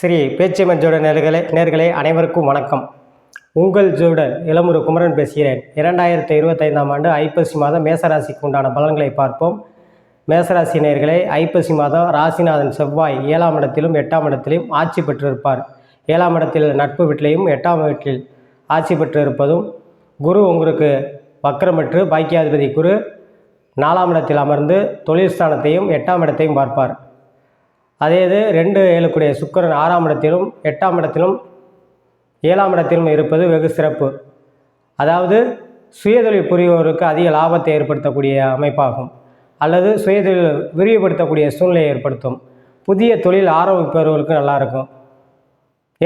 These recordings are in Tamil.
ஸ்ரீ பேச்சியம்மன் ஜோட நேர்களே நேர்களே அனைவருக்கும் வணக்கம். உங்கள் ஜோடர் இளமுரு குமரன் பேசுகிறேன். இரண்டாயிரத்தி இருபத்தைந்தாம் ஆண்டு ஐப்பசி மாதம் மேசராசிக்கு உண்டான பலன்களை பார்ப்போம். மேசராசி நேர்களே ஐப்பசி மாதம் ராசிநாதன் செவ்வாய் ஏழாம் இடத்திலும் எட்டாம் இடத்திலும் ஆட்சி பெற்றிருப்பார். ஏழாம் இடத்தில் நட்பு வீட்டிலையும் எட்டாம் வீட்டில் ஆட்சி பெற்றிருப்பதும் குரு உங்களுக்கு வக்கரமற்று பாக்கியாதிபதி குரு நாலாம் இடத்தில் அமர்ந்து தொழில் ஸ்தானத்தையும் எட்டாம் இடத்தையும் பார்ப்பார். அதே இது ரெண்டு ஏழுக்குடைய சுக்கிரன் ஆறாம் இடத்திலும் எட்டாம் இடத்திலும் ஏழாம் இடத்திலும் இருப்பது வெகு சிறப்பு. அதாவது சுயதொழில் புரிவோருக்கு அதிக லாபத்தை ஏற்படுத்தக்கூடிய அமைப்பாகும். அல்லது சுயதொழில் விரிவுபடுத்தக்கூடிய சூழ்நிலையை ஏற்படுத்தும். புதிய தொழில் ஆரம்பிப்பவர்களுக்கு நல்லாயிருக்கும்.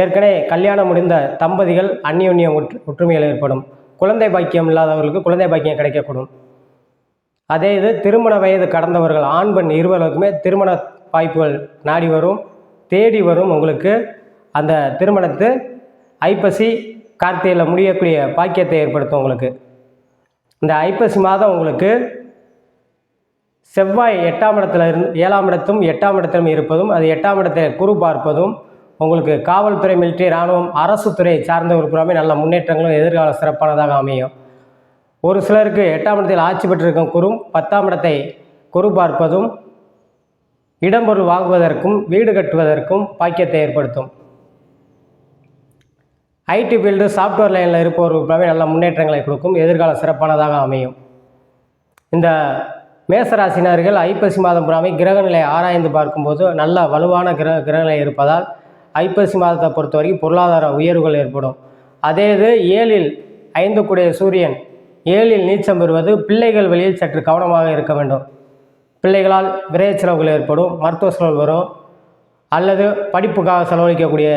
ஏற்கனவே கல்யாணம் முடிந்த தம்பதிகள் அந்யோன்யம் ஒற்று ஒற்றுமைகள் ஏற்படும். குழந்தை பாக்கியம் இல்லாதவர்களுக்கு குழந்தை பாக்கியம் கிடைக்கக்கூடும். அதே இது திருமண வயது கடந்தவர்கள் ஆண் பெண் இருவருக்குமே திருமண வாய்ப்புகள் நாடி வரும் தேடி வரும் உங்களுக்கு அந்த திருமணத்து ஐப்பசி கார்த்திகையில் முடியக்கூடிய பாக்கியத்தை ஏற்படுத்தும் உங்களுக்கு. இந்த ஐப்பசி மாதம் உங்களுக்கு செவ்வாய் எட்டாம் இடத்துல இருந்து ஏழாம் இடத்தும் எட்டாம் இடத்திலும் இருப்பதும் அது எட்டாம் இடத்தை குறு பார்ப்பதும் உங்களுக்கு காவல்துறை மிலிட்டரி இராணுவம் அரசு துறை சார்ந்தவர்கள் புறாமே நல்ல முன்னேற்றங்களும் எதிர்கால சிறப்பானதாக அமையும். ஒரு சிலருக்கு எட்டாம் இடத்தில் ஆட்சி பெற்றிருக்கும் குரு பத்தாம் இடத்தை குரு பார்ப்பதும் இடம்பொருள் வாங்குவதற்கும் வீடு கட்டுவதற்கும் பாக்கியத்தை ஏற்படுத்தும். ஐடி ஃபீல்டு சாஃப்ட்வேர் லைனில் இருப்பவர்களுக்காகவே நல்ல முன்னேற்றங்களை கொடுக்கும் எதிர்கால சிறப்பானதாக அமையும். இந்த மேசராசினர்கள் ஐப்பசி மாதம் புறாமை கிரகநிலை ஆராய்ந்து பார்க்கும்போது நல்ல வலுவான கிரக கிரகநிலை இருப்பதால் ஐப்பசி மாதத்தை பொறுத்த வரைக்கும் பொருளாதார உயர்வுகள் ஏற்படும். அதே இது ஏழில் ஐந்து கூடிய சூரியன் ஏழில் நீச்சம் பெறுவது பிள்ளைகள் வழியில் சற்று கவனமாக இருக்க வேண்டும். பிள்ளைகளால் விரைய செலவுகள் ஏற்படும் மருத்துவ செலவு வரும் அல்லது படிப்புக்காக செலவழிக்கக்கூடிய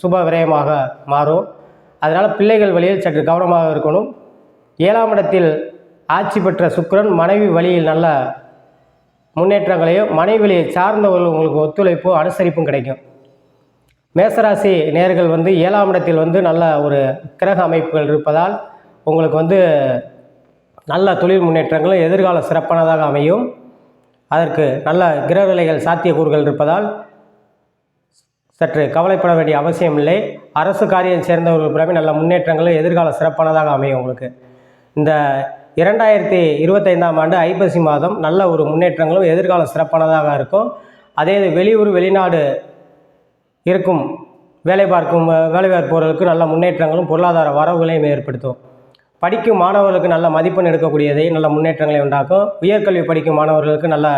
சுப விரயமாக மாறும். அதனால் பிள்ளைகள் வழியில் சற்று கவனமாக இருக்கணும். ஏழாம் இடத்தில் ஆட்சி பெற்ற சுக்கிரன் மனைவி வழியில் நல்ல முன்னேற்றங்களையும் மனைவி வழியை சார்ந்தவர்கள் உங்களுக்கு ஒத்துழைப்பும் அனுசரிப்பும் கிடைக்கும். மேசராசி நேர்கள் வந்து ஏழாம் இடத்தில் வந்து நல்ல ஒரு கிரக அமைப்புகள் இருப்பதால் உங்களுக்கு வந்து நல்ல தொழில் முன்னேற்றங்களும் எதிர்காலம் சிறப்பானதாக அமையும். அதற்கு நல்ல கிரகநிலைகள் சாத்தியக்கூறுகள் இருப்பதால் சற்று கவலைப்பட வேண்டிய அவசியம் இல்லை. அரசு காரியம் சேர்ந்தவர்கள் பிறகு நல்ல முன்னேற்றங்களும் எதிர்காலம் சிறப்பானதாக அமையும் உங்களுக்கு. இந்த இரண்டாயிரத்தி இருபத்தைந்தாம் ஆண்டு ஐப்பசி மாதம் நல்ல ஒரு முன்னேற்றங்களும் எதிர்காலம் சிறப்பானதாக இருக்கும். அதே இது வெளியூர் வெளிநாடு இருக்கும் வேலை பார்க்கும் வேலை பார்ப்பவர்களுக்கு நல்ல முன்னேற்றங்களும் பொருளாதார வரவுகளையும் ஏற்படுத்தும். படிக்கும் மாணவர்களுக்கு நல்ல மதிப்பெண் எடுக்கக்கூடியதை நல்ல முன்னேற்றங்களை உண்டாக்கும். உயர்கல்வி படிக்கும் மாணவர்களுக்கு நல்ல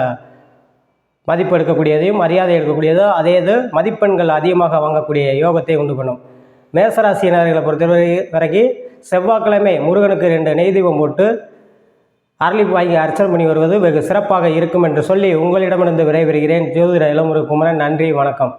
மதிப்பு எடுக்கக்கூடியதையும் மரியாதை எடுக்கக்கூடியதோ அதே இது மதிப்பெண்கள் அதிகமாக வாங்கக்கூடிய யோகத்தை உண்டு பண்ணும். மேசராசியினர்களை பொறுத்தவரை வரைக்கும் செவ்வாய்க்கிழமை முருகனுக்கு ரெண்டு நெய் தீபம் போட்டு அரளி வாங்கி அர்ச்சனை பண்ணி வருவது வெகு சிறப்பாக இருக்கும் என்று சொல்லி உங்களிடமிருந்து விடைபெறுகிறேன். ஜோதிட இளமுறை குமரன் நன்றி வணக்கம்.